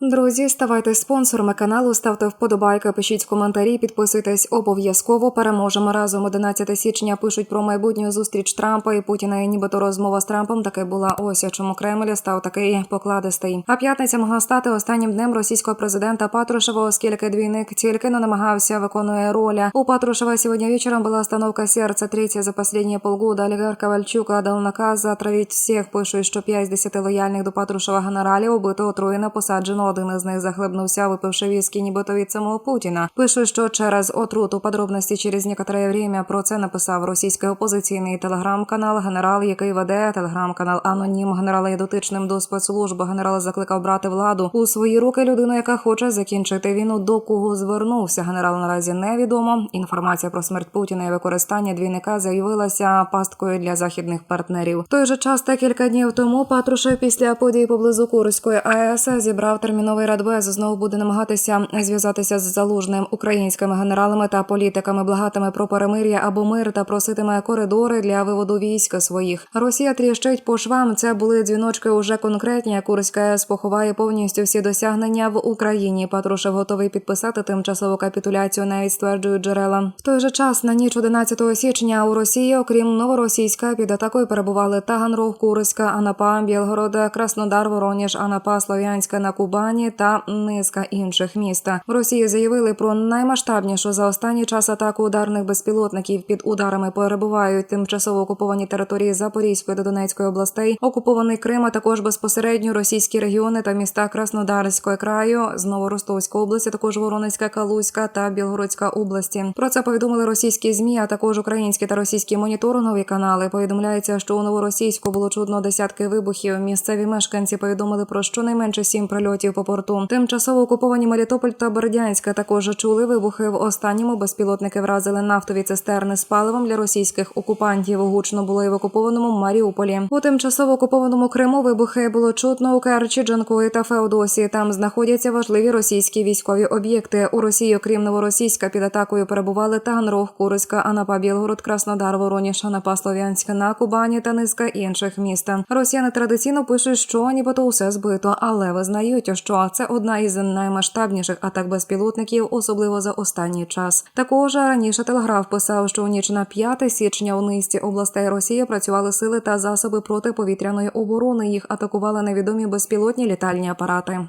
Друзі, ставайте спонсорами каналу, ставте вподобайки, пишіть коментарі, підписуйтесь обов'язково. Переможемо разом. 11 січня пишуть про майбутню зустріч Трампа і Путіна. І нібито розмова з Трампом таки була ось чому Кремль став такий покладистий. А п'ятниця могла стати останнім днем російського президента Патрушева, оскільки двійник тільки не намагався виконує роля. У Патрушева сьогодні вечором була остановка серця третя за останні полгода. Олігарх Ковальчук дав наказ отравить всіх. Пишуть, що 5 з 10 лояльних до Патрушева генералів убито отруєно посаджено. Один із них захлебнувся, випивши віскі, нібито від самого Путіна. Пишуть, що через отруту подробності через некоторе время про це написав російський опозиційний телеграм-канал Генерал, який веде телеграм-канал Анонім. Генерал є дотичним до спецслужби. Генерал закликав брати владу у свої руки людину, яка хоче закінчити війну. До кого звернувся генерал наразі невідомо. Інформація про смерть Путіна і використання двійника з'явилася пасткою для західних партнерів. В той же час та кілька днів тому Патрушев після подій поблизу Курської АЕС зібрав терміновий радбез. Знову буде намагатися зв'язатися з залужним українськими генералами та політиками, благатиме про перемир'я або мир та проситиме коридори для виводу військ своїх. Росія тріщить по швам. Це були дзвіночки уже конкретні. Курська АЕС поховає повністю всі досягнення в Україні. Патрушев готовий підписати тимчасову капітуляцію, навіть стверджують джерела. В той же час на ніч 11 січня у Росії, окрім новоросійська, під атакою перебували Таганрог, Курська, Анапа, Білгород, Краснодар, Вороніж, Анапа, Слов'янська на Кубані та низка інших міст. В Росії заявили про наймасштабнішу за останній час атаку ударних безпілотників. Під ударами перебувають тимчасово окуповані території Запорізької та Донецької областей, окупований Крим, а також безпосередньо російські регіони та міста Краснодарського краю, знову Ростовської області, також Воронезька, Калузька та Білгородська області. Про це повідомили російські змі, а також українські та російські моніторингові канали. Повідомляється, що у новоросійську було чудно десятки вибухів. Місцеві мешканці повідомили про щонайменше сім прильотів по порту. Тимчасово окуповані Мелітополь та Бердянська також чули вибухи. В останньому безпілотники вразили нафтові цистерни з паливом для російських окупантів. Гучно було і в окупованому Маріуполі. У тимчасово окупованому Криму вибухи було чутно у Керчі, Джанкої та Феодосії. Там знаходяться важливі російські військові об'єкти. У Росії, окрім новоросійська, під атакою перебували Таганрог, Курська, Анапа, Білгород, Краснодар, Вороніж, Анапа, Слов'янська на Кубані та низка інших міст. Росіяни традиційно пишуть, що нібито усе збито, але визнають, що це одна із наймасштабніших атак безпілотників, особливо за останній час. Також раніше телеграф писав, що у ніч на 5 січня у низці областей Росії працювали сили та засоби протиповітряної оборони. Їх атакували невідомі безпілотні літальні апарати.